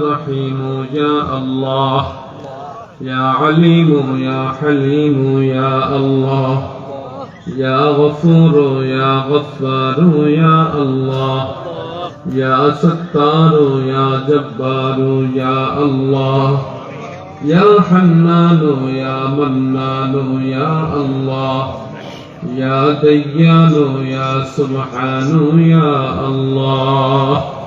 رحيم يا الله. يا عليم يا حليم يا الله. يا غفور يا غفار يا الله. يا ستار يا جبار يا الله. يا حنان يا منان يا الله. يا ديان يا سبحان يا الله.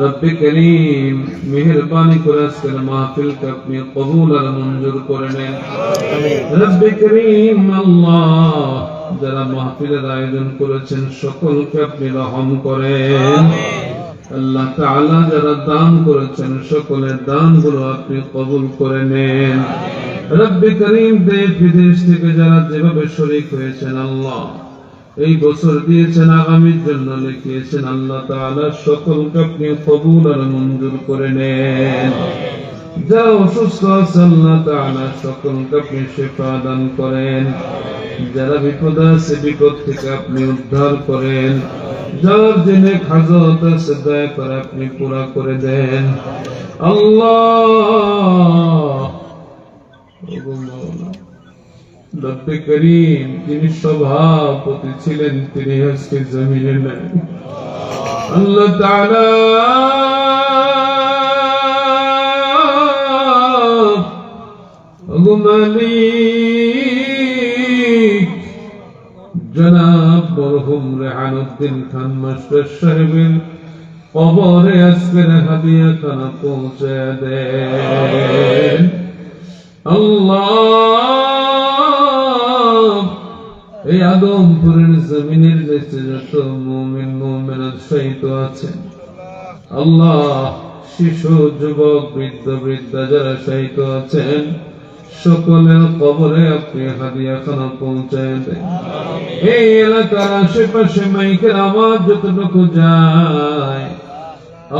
রব করিম মেহরবানি করে আজকের মাহফিলকে আপনি কবুল আর মঞ্জুর করে নেন। রব করিম আল্লাহ যারা মাহফিলের আয়োজন করেছেন সকলকে আপনি রহম করেন। আল্লাহ তাআলা যারা দান করেছেন সকলের দানগুলো আপনি কবুল করে নেন। রব্বি করিম দেশ বিদেশ থেকে যারা যেভাবে শরীক হয়েছেন আল্লাহ এই বছর দিয়েছেন আগামীর জন্য লিখিয়েছেন আল্লাহ তাআলা, সকলকে আপনি কবুল আর মঞ্জুর করে নেন। যারা অসুস্থ আছে আল্লাহ তাআলা, সকলকে আপনি শেফা দান করেন। যারা বিপদ আছে, বিপদ থেকে আপনি উদ্ধার করেন। যার জেনে হাজত আছে, দয়া করে আপনি পুরা করে দেন। আল্লাহ! রব্বে করিম যিনি সভাপতি ছিলেন, তিনি আজকে জমিনে নাই আল্লাহ তাআলা খান মাস্টার সাহেবের কবরে আজকের হাদিয়া খানা পৌঁছে দেন। আল্লাহ এই আদমপুরের জমিনের নিচে যত মুমিন মুমিনাত শহীদ আছেন আল্লাহ শিশু যুবক বৃদ্ধ বৃদ্ধা যারা শহীদ আছেন সকলের কবরে আপনি হাদিয়া খানা পৌঁছায় দেন। এই এলাকার আশেপাশে মাইকের আওয়াজ যতটুকু যায়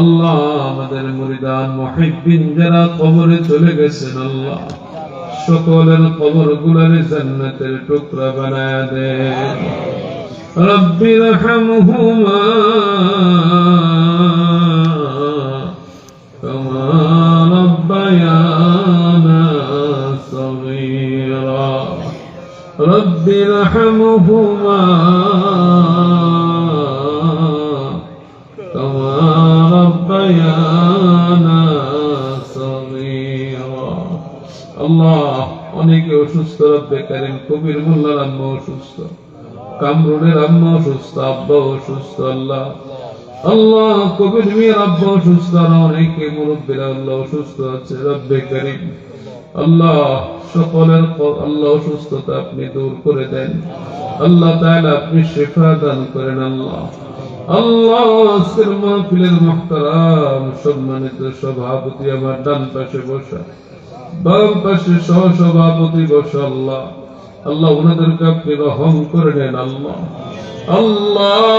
আল্লাহ আমাদের মুরিদান মুহিব্বিন যারা কবরে চলে গেছেন আল্লাহ। সকলের কবর গুলারে জান্নাতের টুকরা বানায় দেন রব্বি রহমহুমা كما ربيانا صغيرا رب ارحمهما আল্লাহ অনেকে অসুস্থ, রব্বে কবির মোল্লার আম্মা অসুস্থ কামরুনের আম্মা অসুস্থ আব্বা অসুস্থ, আল্লাহ। আল্লাহ, কবির মিয়ার আব্বা অসুস্থ অনেকে মুরব্বীরা আল্লাহ অসুস্থ আছে, রব্বে আল্লাহ, সকলের আল্লাহ অসুস্থতা আপনি দূর করে দেন। আল্লাহ তাহলে আপনি শেফা দান করেন, আল্লাহ। আল্লাহ সম্মানিত সভাপতি আমার ডান পাশে বসা। বাম পাশে সহ সভাপতি বসা আল্লাহ রহম করে নেন আল্লাহ। আল্লাহ!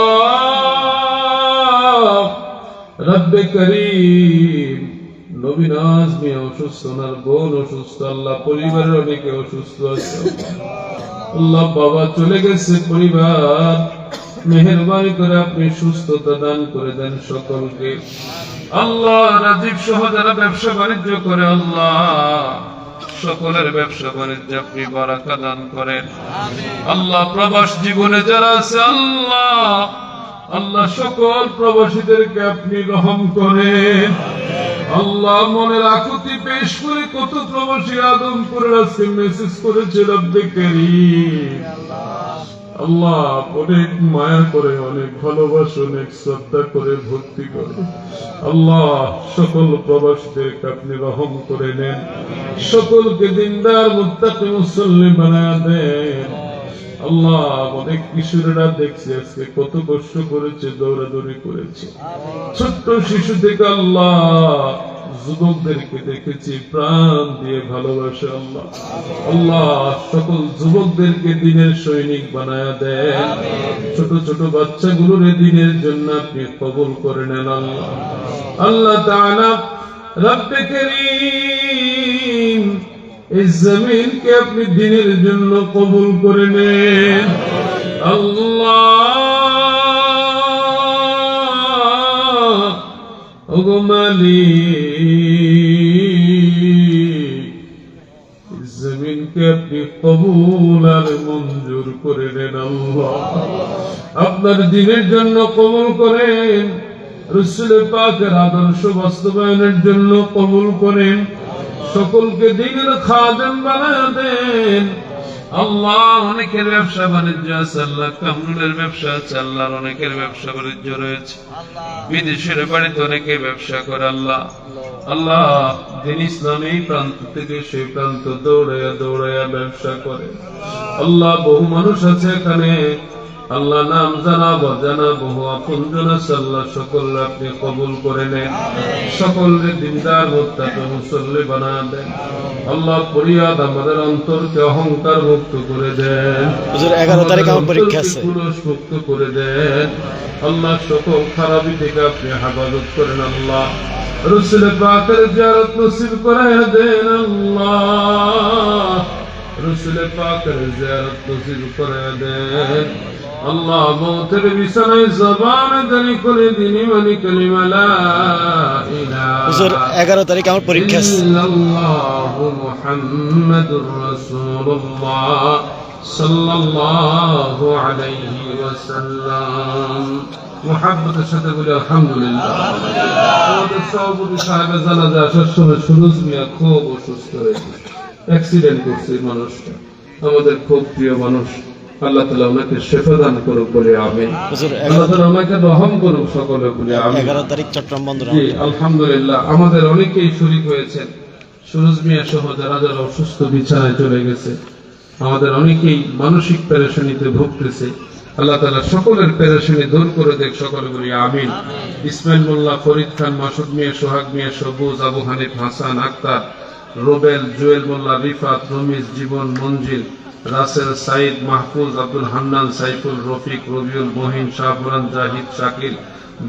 রব্বে করিম! নবীন আজমি অসুস্থ বোন অসুস্থ, আল্লাহ পরিবারের অনেকে অসুস্থ আছে। আল্লাহ বাবা চলে গেছে পরিবার। মেহরবানি করে আপনি সুস্থতা দান করে দেন সকলকে। আল্লাহ রাজীব সহ যারা ব্যবসা বাণিজ্য করে, আল্লাহ সকলের ব্যবসা বাণিজ্য আপনি বারাকা দান করেন। আল্লাহ প্রবাস জীবনে যারা আছে, আল্লাহ আল্লাহ সকল প্রবাসীদেরকে আপনি রহম করেন। আল্লাহ মনের আকুতি পেশ করে কত প্রবাসী আদম করে আজকে মেসেজ করেছে রব্বে করিম। আল্লাহ অনেক মায়া করে, অনেক ভালোবাসে, অনেক শ্রদ্ধা করে ভক্তি করে। আল্লাহ, সকল প্রবাসীদেরকে আপনি রহম করে নেন। সকলকে দিনদার মুত্তাকি মুসল্লি বানায় দেন। আল্লাহ, অনেক কিশোরেরা দেখছি আজকে কত কষ্ট করেছে, দৌড়াদৌড়ি করেছে। ছোট্ট শিশু থেকে আল্লাহ যুবকদেরকে দেখেছি প্রাণ দিয়ে ভালোবাসে আল্লাহ। আল্লাহ সকল যুবকদেরকে দিনের সৈনিক বানায়া দেন। ছোট ছোট বাচ্চাগুলোর দিনের জন্য আপনি কবুল করে নেন আল্লাহ। আল্লাহ এই জমিনকে আপনি দিনের জন্য কবুল করে নেন। আল্লাহ মঞ্জুর করে নেন আপনার দিনের জন্য কবুল করেন, রসুল পাকের আদর্শ বাস্তবায়নের জন্য কবুল করেন, সকলকে দিনের খাদেম বানায় দেন। আল্লাহ অনেকের ব্যবসা বাণিজ্য আছে আল্লাহ কামরুলের ব্যবসা আছে আল্লাহর অনেকের ব্যবসা বাণিজ্য রয়েছে। বিদেশের বাড়িতে অনেকে ব্যবসা করে আল্লাহ। আল্লাহ দিন ইসলাম এই প্রান্ত থেকে সেই প্রান্ত দৌড়াইয়া দৌড়াইয়া ব্যবসা করে। আল্লাহ বহু মানুষ আছে এখানে। আল্লাহ নাম জানা বজানা বহু আপনজন আছে আল্লাহ সকল আপনি কবুল করে নেন। সকলকে দিনদার মোত্তাকে মুসল্লি বানা দেন। আল্লাহ পরিয়াদ আমাদের অন্তরকে অহংকার মুক্ত করে দেন। হুজুর, 11 আমার পরীক্ষা আছে। পুরুষ মুক্ত করে দেন। আল্লাহ সকল খারাপি থেকে আপনি হেফাজত করেন আল্লাহ। রসুল পাকের জিয়ারত নসিব করে দেন আল্লাহ। রসুল পাকের জিয়ারত নসিব করে দেন। আল্লাহ মৌতের বিছানায় জবান দানি করে দিনি মানে কালিমা লা হুজুর 11 তারিখ আমার পরীক্ষা আছে। আল্লাহু মুহাম্মাদুর রাসূলুল্লাহ সাল্লাল্লাহু আলাইহি ওয়াসাল্লাম। মুহাব্বতের সাথে বলি আলহামদুলিল্লাহ। আমাদের সভাপতি সাহেব জানাজা আসার সময় মিয়া খুব অসুস্থ হয়েছে। অ্যাক্সিডেন্ট করছে মানুষটা। আমাদের খুব প্রিয় মানুষ। আল্লাহ তালা ওনাকে শেফা দান করুক বলে আমি হুজুর আল্লাহ তালা ওনাকে রহম করুক সকলে বলে আমি এগারো তারিখ চট্টগ্রাম বন্দর জি আলহামদুলিল্লাহ। আমাদের অনেকেই শরীক হয়েছেন। সুরজ মিয়া সহ যারা যারা অসুস্থ বিছানায় চলে গেছে আমাদের অনেকেই মানসিক পেরেশানিতে ভুগতেছে। আল্লাহ তালা সকলের পেরেশানি দূর করে দেখ সকলে বলি আমিন। ইসমাইল মোল্লা ফরিদ খান মাসুদ মিয়া সোহাগ মিয়া সবুজ আবু হানিফ হাসান আক্তার রোবেল জুয়েল মোল্লা রিফাত রমিজ জীবন মঞ্জিল রাসেল সাইদ মাহফুজ আব্দুল হান্নান, সাইফুল রফিক, রবিউল মহিন শাহপুরান জাহিদ শাকিল,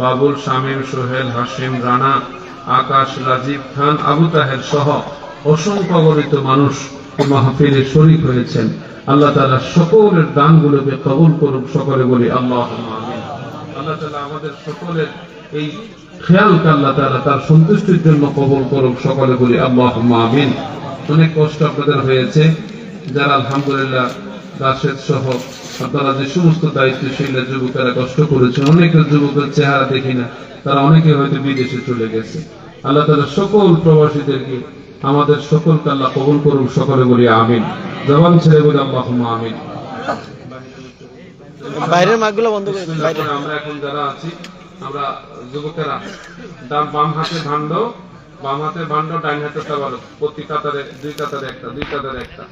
বাবুল শামীম, সোহেল হাসিম রানা, আকাশ, রাজীব খান, আবু তাহের সহ অসংখ্য গণিত মানুষ মাহফিলে শরীক হয়েছেন। আল্লাহ তাআলা সকলের দানগুলোকে কবুল করুক সকলে বলি আল্লাহ আল্লাহ তাআলা আমাদের সকলের এই খেয়ালকে আল্লাহ তাআলা তার সন্তুষ্টির জন্য কবুল করুক, সকলে বলি আল্লাহ আমিন। অনেক কষ্ট আপনাদের হয়েছে। যারা আলহামদুলিল্লাহ রাশেদ সহ আপনারা যে সমস্ত দায়িত্বশীল যুবকেরা কষ্ট করেছেন অনেকের যুবকের চেহারা দেখি না তারা অনেকে হয়তো বিদেশে চলে গেছে। আল্লাহ তালা সকল প্রবাসীদেরকে আমাদের সকলকে আল্লাহ কবুল করুন সকলে বলি আমিন। জবান ছেড়ে বলি আল্লাহ আমিন। বাইরের মাগগুলো বন্ধ করে আমরা এখন যারা আছি আমরা যুবকেরা ডান বাম হাতে ভাণ্ড বাম হাতে ভাণ্ড ডাইন হাতে তাবার প্রতি কাতারে দুই কাতারে একটা দুই কাতারে একটা।